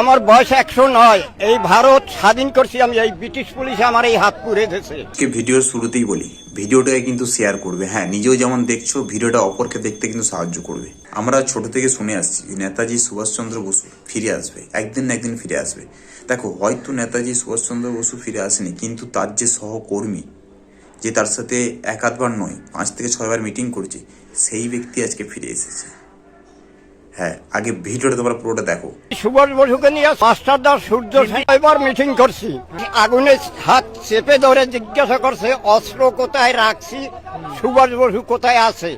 আমার বয়স একশো নয়। এই ভারত স্বাধীন করছি আমি, এই ব্রিটিশ পুলিশে আমার এই হাত পুড়ে দিয়েছে ভিডিওর শুরুতেই বলি, ভিডিওটাকে কিন্তু শেয়ার করবে। হ্যাঁ নিজেও যেমন দেখছ, ভিডিওটা অপরকে দেখতে কিন্তু সাহায্য করবে। আমরা ছোট থেকে শুনে আসছি নেতাজি সুভাষচন্দ্র বসু ফিরে আসবে, একদিন না একদিন ফিরে আসবে। দেখো, হয়তো নেতাজি সুভাষচন্দ্র বসু ফিরে আসেনি, কিন্তু তার যে সহকর্মী, যে তার সাথে এক আধবার নয়, পাঁচ থেকে ছয়বার মিটিং করছে, সেই ব্যক্তি আজকে ফিরে এসেছে। হ্যাঁ আগে ভিডিওটা তোমরা পুরোটা দেখো। সুভাষ বসুকে নিয়ে মাস্টারদার সূর্য এবার মিটিং করছি। আগুনে হাত চেপে ধরে জিজ্ঞাসা করছে অস্ত্র কোথায় রাখছি? সুভাষ বসু কোথায় আছে?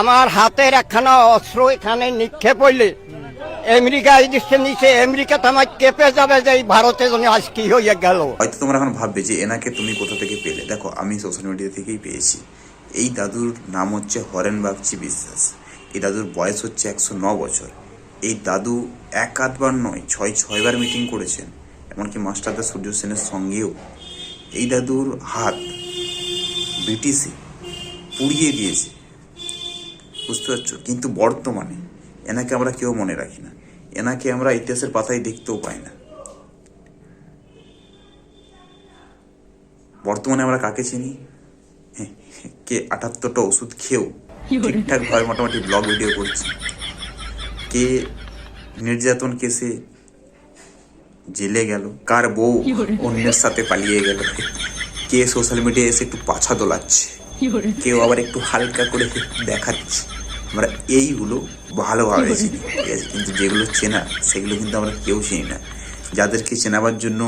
আমার হাতের একখানা অস্ত্র এখানে নিক্ষেপ হইলে আমেরিকা এই দেশে নিচে আমেরিকাতে আমার কেঁপে যাবে যে এই ভারতে যেন আজ কি হইয়া গেল? হয়তো তোমরা এখন ভাববে যে এনাকে তুমি কোথা থেকে পেলে? দেখো আমি সোশ্যাল মিডিয়া থেকেই পেয়েছি। এই দাদুর নাম হচ্ছে হরেন বাগচি বিশ্বাস। এই দাদুর বয়স হচ্ছে একশো ন বছর। এই দাদু এক আধবার নয় ছয় ছয়বার মিটিং করেছেন এমনকি মাস্টারদা সূর্য সেনের সঙ্গেও। এই দাদুর হাত ব্রিটিশে পুড়িয়ে দিয়েছে। বুঝতে পারছ? কিন্তু বর্তমানে এনাকে আমরা কেউ মনে রাখি না। এনাকে আমরা ইতিহাসের পাতায় দেখতেও পাই না। বর্তমানে আমরা কাকে চিনি? হ্যাঁ, কে আটাত্তরটা ওষুধ খেয়েও ঠিকঠাক ভাবে মোটামুটি ব্লগ ভিডিও করছে। কে নির্যাতন কেসে জেলে গেল কার বউ অন্যের সাথে পালিয়ে গেল। কে সোশ্যাল মিডিয়ায় এসে একটু পাছা দোলাচ্ছে। কেউ আবার একটু হালকা করে দেখাচ্ছে। আমরা এইগুলো ভালোভাবে চিনি কিন্তু যেগুলো চেনা সেগুলো কিন্তু আমরা কেউ চিনি না। যাদেরকে চেনাবার জন্য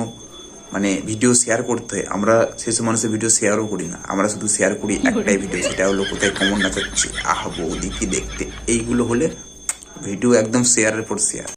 মানে ভিডিও শেয়ার করতে হয় আমরা সেসব মানুষের ভিডিও শেয়ারও করি না। আমরা শুধু শেয়ার করি একটাই ভিডিও সেটা হলো কোথায় কমন নাচাচ্ছে, আহ বৌদি কি দেখতে। এইগুলো হলে ভিডিও একদম শেয়ারের পর শেয়ার